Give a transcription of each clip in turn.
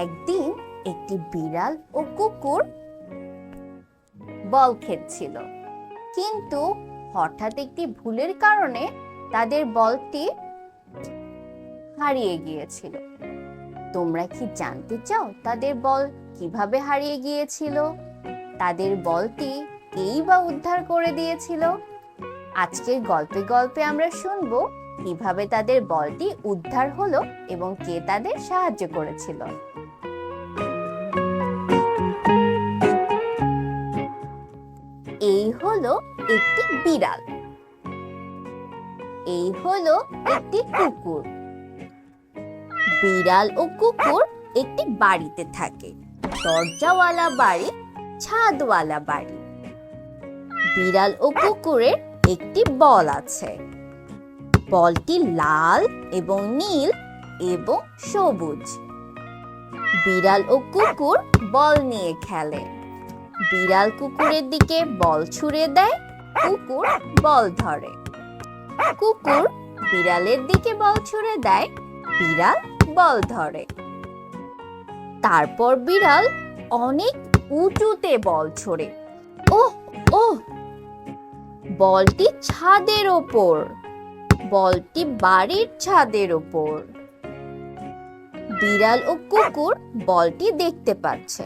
একদিন একটি বিড়াল ও কুকুর বল খেলছিল। কিন্তু হঠাৎ একটি ভুলের কারণে তাদের বলটি হারিয়ে গিয়েছিল। তোমরা কি জানতে চাও তাদের বল কীভাবে হারিয়ে গিয়েছিল? তাদের বলটি কেই বা উদ্ধার করে দিয়েছিল? আজকের গল্পে গল্পে আমরা শুনব কীভাবে তাদের বলটি উদ্ধার হলো এবং কে তাদের সাহায্য করেছিল। এই হলো একটি বিড়াল। এই হলো একটি কুকুর। বিড়াল ও কুকুর একটি বাড়িতে থাকে। দরজাওয়ালা বাড়ি, ছাদওয়ালা বাড়ি। বিড়াল ও কুকুরের একটি বল আছে। বলটি লাল এবং নীল এবং সবুজ। বিড়াল ও কুকুর বল নিয়ে খেলে। বিড়াল কুকুরের দিকে বল ছুঁড়ে দেয়, কুকুর বল ধরে। কুকুর বিড়ালের দিকে বল ছুঁড়ে দেয়, বিড়াল বল ধরে। তারপর বিড়াল অনেক উঁচুতে বল ছোড়ে। ওহ ওহ! বলটি ছাদের ওপর। বলটি বাড়ির ছাদের ওপর। বিড়াল ও কুকুর বলটি দেখতে পাচ্ছে।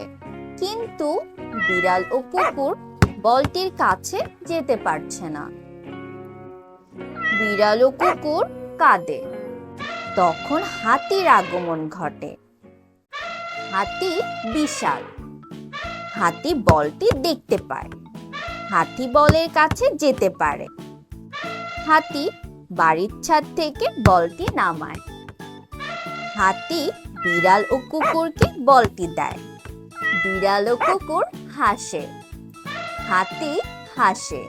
কিন্তু বিড়াল ও কুকুর বলটির কাছে যেতে পারছে না। বিড়াল ও কুকুর কাঁদে। তখন হাতির আগমন ঘটে। হাতি বিশাল। হাতি বলটি দেখতে পায়। হাতি বলের কাছে যেতে পারে। হাতি বাড়ির ছাদ থেকে বলটি নামায়। হাতি বিড়াল ও কুকুরকে বলটি দেয়। বিড়াল ও কুকুর হাসে। হাতি হাসে।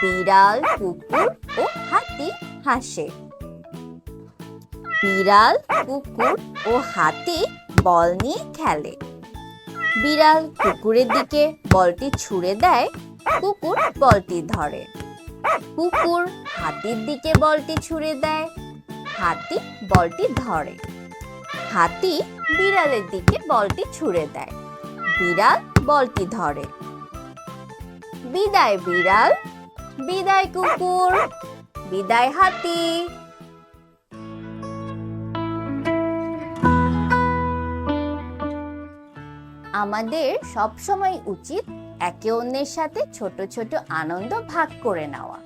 বিড়াল কুকুর ও হাতি হাসে। বিড়াল কুকুর ও হাতি বল নিয়ে খেলে। বিড়াল কুকুরের দিকে বলটি ছুঁড়ে দেয়, কুকুর বলটি ধরে। কুকুর হাতির দিকে বলটি ছুঁড়ে দেয়, হাতি বলটি ধরে। হাতি বিড়ালের দিকে বলটি ছুঁড়ে দেয়। বিড়াল বলটি ধরে। বিদায় বিড়াল, বিদায় কুকুর, বিদায় হাতি। আমাদের সবসময় উচিত একে অন্যের সাথে ছোট ছোট আনন্দ ভাগ করে নেওয়া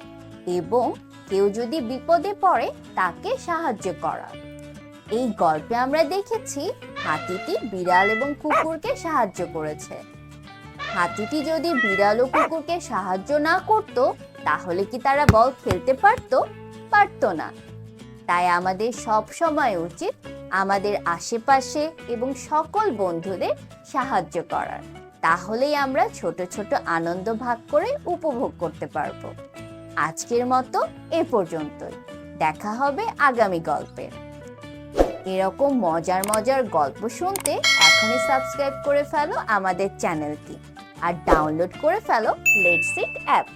এবং কেউ যদি বিপদে পড়ে তাকে সাহায্য করা। এই গল্পে আমরা দেখেছি হাতিটি বিড়াল এবং কুকুরকে সাহায্য করেছে। হাতিটি যদি বিড়াল ও কুকুরকে সাহায্য না করত, তাহলে কি তারা বল খেলতে পারতো? পারতো না। তাই আমাদের সব সময় উচিত আমাদের আশেপাশে এবং সকল বন্ধুদের সাহায্য করার। তাহলেই আমরা ছোট ছোট আনন্দ ভাগ করে উপভোগ করতে পারব। আজকের মতো এ পর্যন্তই। দেখা হবে আগামী গল্পে। এরকম মজার মজার গল্প শুনতে এখনই সাবস্ক্রাইব করে ফেলো আমাদের চ্যানেলটি। আর ডাউনলোড করে ফেলো লেটস ইট অ্যাপ